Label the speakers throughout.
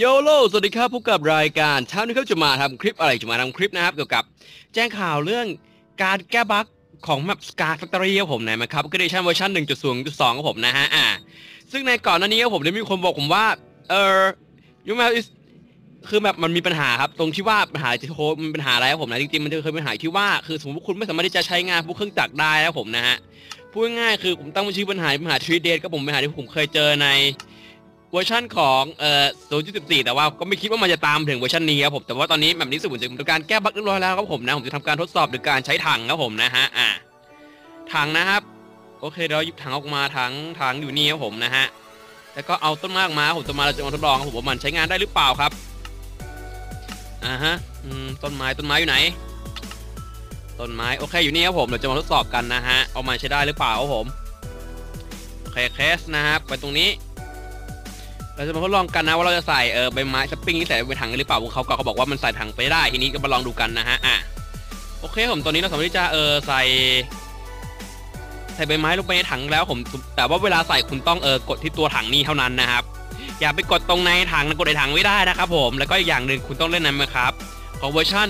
Speaker 1: โยโลสวัสดีครับพบกับรายการเช้านี้ครับจะมาทำคลิปอะไรจะมาทำคลิปนะครับเกี่ยวกับแจ้งข่าวเรื่องการแก้บั๊กของแมปสกาแฟคทอรี่ครับผมนะครับก็เดชั่นเวอร์ชัน1.0.2ครับผมนะฮะอ่าซึ่งในก่อนหน้านี้ผมได้มีคนบอกผมว่าเออยูแมปคือแบบมันมีปัญหาครับ ตรงที่ว่าปัญหาจะโทรมันปัญหาอะไรครับผมนะจริงๆมันเคยเป็นปัญหาที่ว่าคือสมมติว่าคุณไม่สามารถที่จะใช้งานพวกเครื่องจักรได้นะครับผมนะฮะพูดง่ายๆคือผมตั้งชื่อปัญหาปัญหาทรีเดทก็ผมปัญหาที่ผมเคยเจอใน เวอร์ชันของเอ่อ0.14 แต่ว่าก็ไม่คิดว่ามันจะตามถึงเวอร์ชันนี้ครับผม แต่ว่าตอนนี้แบบนี้สุดจะเป็นการแก้บั๊กเรียบร้อยแล้วครับผมนะ ผมจะทำการทดสอบโดยการใช้ถังครับผมนะฮะ อ่าถังนะครับ โอเคเดี๋ยวเราหยิบถังออกมาถังถังอยู่นี่ครับผมนะฮะ แล้วก็เอาต้นไม้ออกมาผมต้นไม้เราจะมาทดลองครับผมว่ามันใช้งานได้หรือเปล่าครับ อ่าฮะอืมต้นไม้ต้นไม้อยู่ไหน ต้นไม้โอเคอยู่นี่ครับผมเราจะมาทดสอบกันนะฮะ เอามาใช้ได้หรือเปล่าครับผมโอเคเคสนะครับไปตรงนี้ เราจะมาทดลองกันนะว่าเราจะใส่เออใบไม้สปริงที่ใส่ไปถังหรือเปล่าเขาก็เขาบอกว่ามันใส่ถังไปได้ทีนี้ก็มาลองดูกันนะฮะอะโอเคผมตอนนี้เราสามารถที่จะเออใส่ ใส่ใบไม้ลงไปในถังแล้วผมแต่ว่าเวลาใส่คุณต้องเออกดที่ตัวถังนี้เท่านั้นนะครับ อย่าไปกดตรงในถังนะกดในถังไม่ได้นะครับผมแล้วก็อีกอย่างหนึ่งคุณต้องเล่นนั้นนะครับของเวอร์ชัน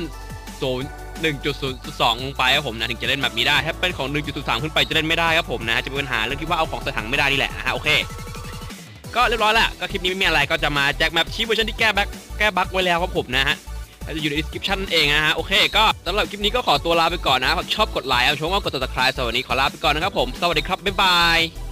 Speaker 1: โซน1.0.2 ลงไปครับผมนะถึงจะเล่นแบบนี้ได้ ถ้าเป็นของ 1.03 ขึ้นไปจะเล่นไม่ได้ครับผมนะจะเป็นปัญหาเรื่องที่ว่าเอาของใส่ถังไม่ได้นี่แหละนะฮะโอเค ก็เรียบร้อยแล้วก็คลิปนี้ไม่มีอะไรก็จะมาแจกแมปชี้เวอร์ชันที่แก้บั๊กแก้บั๊กไว้แล้วครับผมนะฮะจะอยู่ใน description เองนะฮะโอเคก็สำหรับคลิปนี้ก็ขอตัวลาไปก่อนนะชอบกดไลค์เอาชมว่ากดติดตามสวัสดีขอลาไปก่อนนะครับผม สวัสดีครับบ๊ายบาย